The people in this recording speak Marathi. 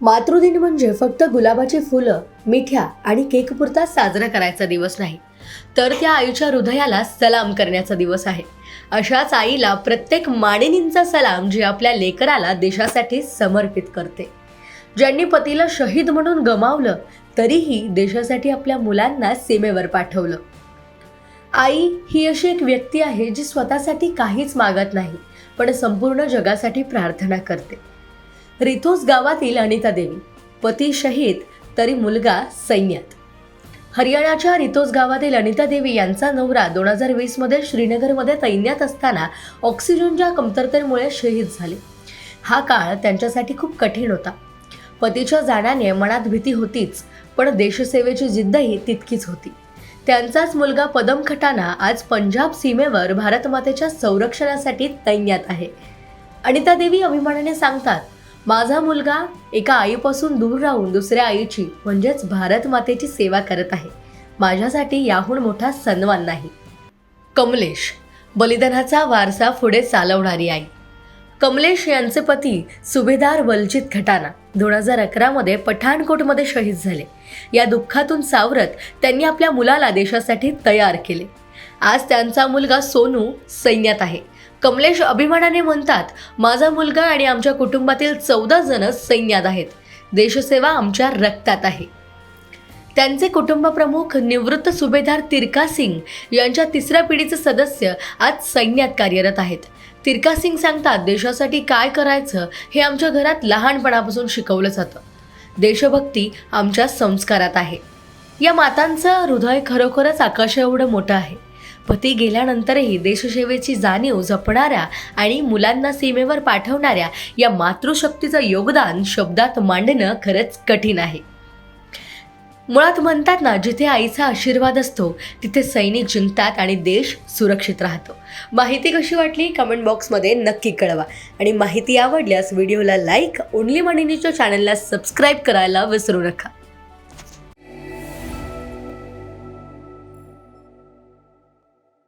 मातृदिन म्हणजे फक्त गुलाबाची फुलं मिठ्या आणि केकपुरता साजरा करायचा दिवस नाही. तर त्या आईच्या हृदयाला सलाम करण्याचा दिवस आहे. अशाच आईला प्रत्येक माणिनींचा सलाम जी आपल्या लेकराला देशासाठी समर्पित करते. ज्यांनी पतीला शहीद म्हणून गमावलं तरीही देशासाठी आपल्या मुलांना सीमेवर पाठवलं. आई ही अशी एक व्यक्ती आहे जी स्वतःसाठी काहीच मागत नाही पण संपूर्ण जगासाठी प्रार्थना करते. रिथोस गावातील अनिता देवी पती शहीद तरी मुलगा सैन्यात. हरियाणाच्या रितोस गावातील अनिता देवी यांचा नवरा दोन हजार वीसमध्ये श्रीनगरमध्ये तैन्यात असताना ऑक्सिजनच्या कमतरतेमुळे शहीद झाले. हा काळ त्यांच्यासाठी खूप कठीण होता. पतीच्या जाण्याने मनात भीती होतीच पण देशसेवेची जिद्दही तितकीच होती. त्यांचाच मुलगा पदम खटाना आज पंजाब सीमेवर भारतमातेच्या संरक्षणासाठी तैन्यात आहे. अनिता देवी अभिमानाने सांगतात माझा मुलगा एका आईपासून दूर राहून दुसऱ्या आईची म्हणजेच भारत मातेची सेवा करत आहे. माझ्यासाठी याहून मोठा सन्मान नाही. कमलेश बलिदानाचा वारसा पुढे चालवणारी आई. कमलेश यांचे पती सुभेदार वलजित खटाना दोन हजार अकरामध्ये पठाणकोटमध्ये शहीद झाले. या दुःखातून सावरत त्यांनी आपल्या मुलाला देशासाठी तयार केले. आज त्यांचा मुलगा सोनू सैन्यात आहे. कमलेश अभिमानाने म्हणतात माझा मुलगा आणि आमच्या कुटुंबातील चौदा जण सैन्यात आहेत. देशसेवा आमच्या रक्तात आहे. त्यांचे कुटुंब प्रमुख निवृत्त सुभेदार तिरका सिंग यांच्या तिसऱ्या पिढीचे सदस्य आज सैन्यात कार्यरत आहेत. तिरका सिंग सांगतात देशासाठी काय करायचं हे आमच्या घरात लहानपणापासून शिकवलं जातं. देशभक्ती आमच्या संस्कारात आहे. या मातांचं हृदय खरोखरच आकाशा एवढं मोठं आहे. पती गेल्यानंतरही देशसेवेची जाणीव जपणाऱ्या आणि मुलांना सीमेवर पाठवणाऱ्या या मातृशक्तीचं योगदान शब्दात मांडणं खरंच कठीण आहे. मुळात म्हणतात ना जिथे आईचा आशीर्वाद असतो तिथे सैनिक जिंकतात आणि देश सुरक्षित राहतो. माहिती कशी वाटली? कमेंट बॉक्समध्ये नक्की कळवा. आणि माहिती आवडल्यास व्हिडिओला लाईक ओनली मणिनीच्या चॅनलला सबस्क्राईब करायला विसरू नका.